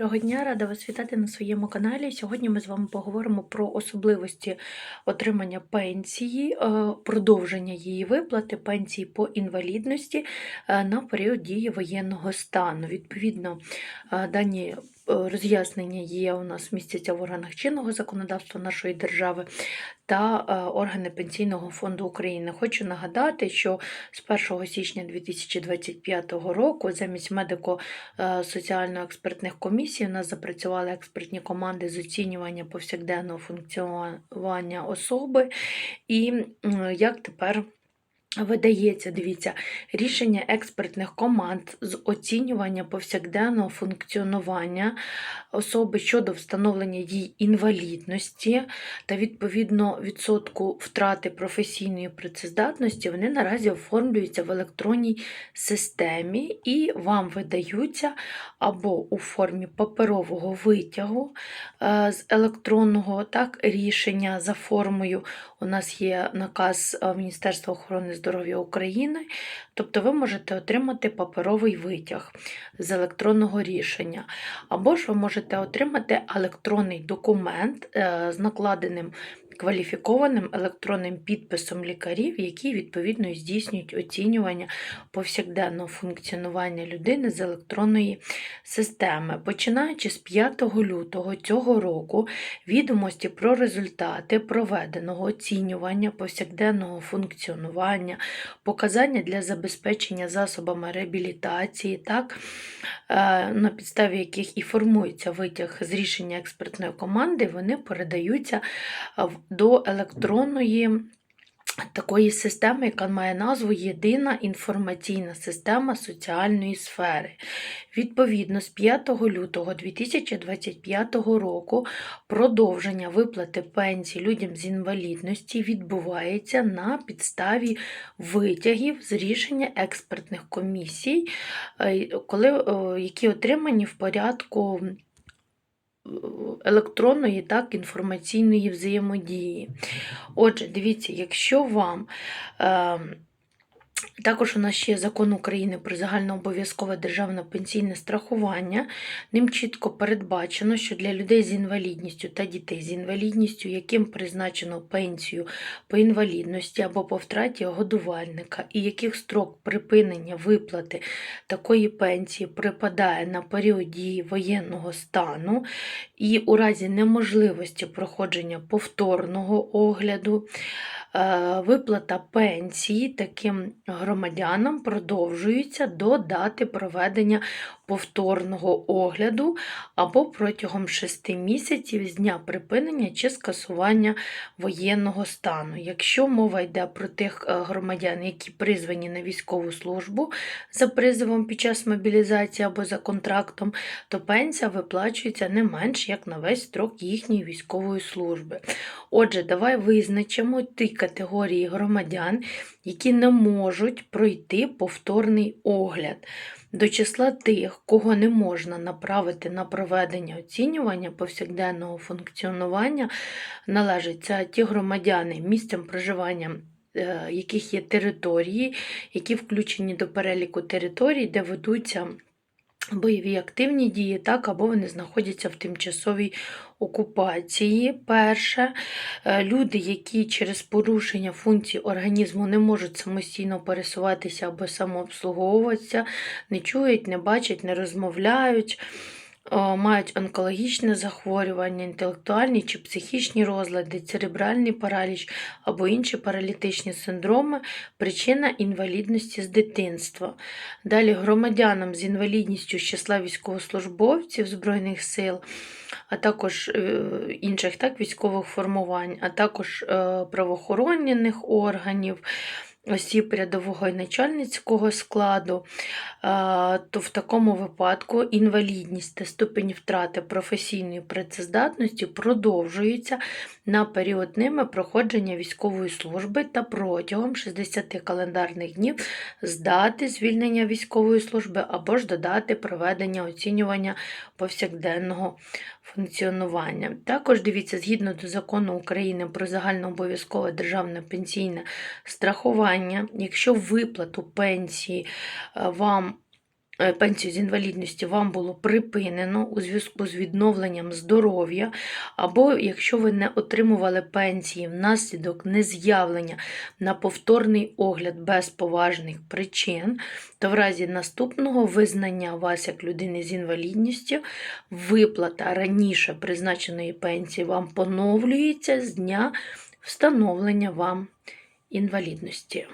Доброго дня, рада вас вітати на своєму каналі. Сьогодні ми з вами поговоримо про особливості отримання пенсії, е, продовження її виплати, пенсії по інвалідності е, на період дії воєнного стану. Відповідно, е, дані роз'яснення є у нас містяться в органах чинного законодавства нашої держави та е, органи Пенсійного фонду України. Хочу нагадати, що з 1 січня 2025 року замість медико-соціально-експертних комісій у нас запрацювали експертні команди з оцінювання повсякденного функціонування особи і як тепер. Видається, дивіться, рішення експертних команд з оцінювання повсякденного функціонування особи щодо встановлення їй інвалідності та відповідно відсотку втрати професійної працездатності, вони наразі оформлюються в електронній системі і вам видаються або у формі паперового витягу е, з електронного так, рішення за формою. У нас є наказ е, Міністерства охорони здоров'я України, тобто ви можете отримати паперовий витяг з електронного рішення, або ж ви можете отримати електронний документ е, з накладеним кваліфікованим електронним підписом лікарів, які відповідно здійснюють оцінювання повсякденного функціонування людини з електронної системи. Починаючи з 5 лютого цього року, відомості про результати проведеного оцінювання повсякденного функціонування, показання для забезпечення засобами реабілітації, так, е, на підставі яких і формується витяг з рішення експертної команди, вони передаються в- до електронної. Такої системи, яка має назву Єдина інформаційна система соціальної сфери. Відповідно, з 5 лютого 2025 року продовження виплати пенсій людям з інвалідності відбувається на підставі витягів з рішення експертних комісій, е, коли, е, які отримані в порядку електронної так, інформаційної взаємодії. Отже, дивіться, якщо вам. Е, також у нас ще закон України про загальнообов'язкове державне пенсійне страхування. Ним чітко передбачено, що для людей з інвалідністю та дітей з інвалідністю, яким призначено пенсію по інвалідності або по втраті годувальника, і яких строк припинення виплати такої пенсії припадає на період дії воєнного стану, і у разі неможливості проходження повторного огляду. Е, Виплата пенсії таким громадянам продовжується до дати проведення повторного огляду або протягом 6 місяців з дня припинення чи скасування воєнного стану. Якщо мова йде про тих е, громадян, які призвані на військову службу за призовом під час мобілізації або за контрактом, то пенсія виплачується не менш як на весь строк їхньої військової служби. Отже, давай визначимо ті категорії громадян, які не можуть пройти повторний огляд. До числа тих, кого не можна направити на проведення оцінювання повсякденного функціонування, належать це ті громадяни, місцем проживання е, яких є території, які включені до переліку територій, де ведуться бойові активні дії, так, або вони знаходяться в тимчасовій окупації. Перше, Е, люди, які через порушення функцій організму не можуть самостійно пересуватися або самообслуговуватися, не чують, не бачать, не розмовляють. О, Мають онкологічне захворювання, інтелектуальні чи психічні розлади, церебральний параліч або інші паралітичні синдроми, причина інвалідності з дитинства. Далі громадянам з інвалідністю з числа військовослужбовців Збройних сил, а також е, інших так, військових формувань, а також е, правоохоронних органів. Осіб рядового і начальницького складу, то в такому випадку інвалідність та ступень втрати професійної працездатності продовжується на період ними проходження військової служби та протягом 60 календарних днів з дати звільнення військової служби або ж до дати проведення оцінювання повсякденного функціонування. Також дивіться, згідно до закону України про загальнообов'язкове державне пенсійне страхування, якщо виплату пенсії е, вам е, пенсію з інвалідності вам було припинено у зв'язку з відновленням здоров'я, або якщо ви не отримували пенсії внаслідок нез'явлення на повторний огляд без поважних причин, то в разі наступного визнання вас як людини з інвалідністю виплата раніше призначеної пенсії вам поновлюється з дня встановлення вам інвалідності.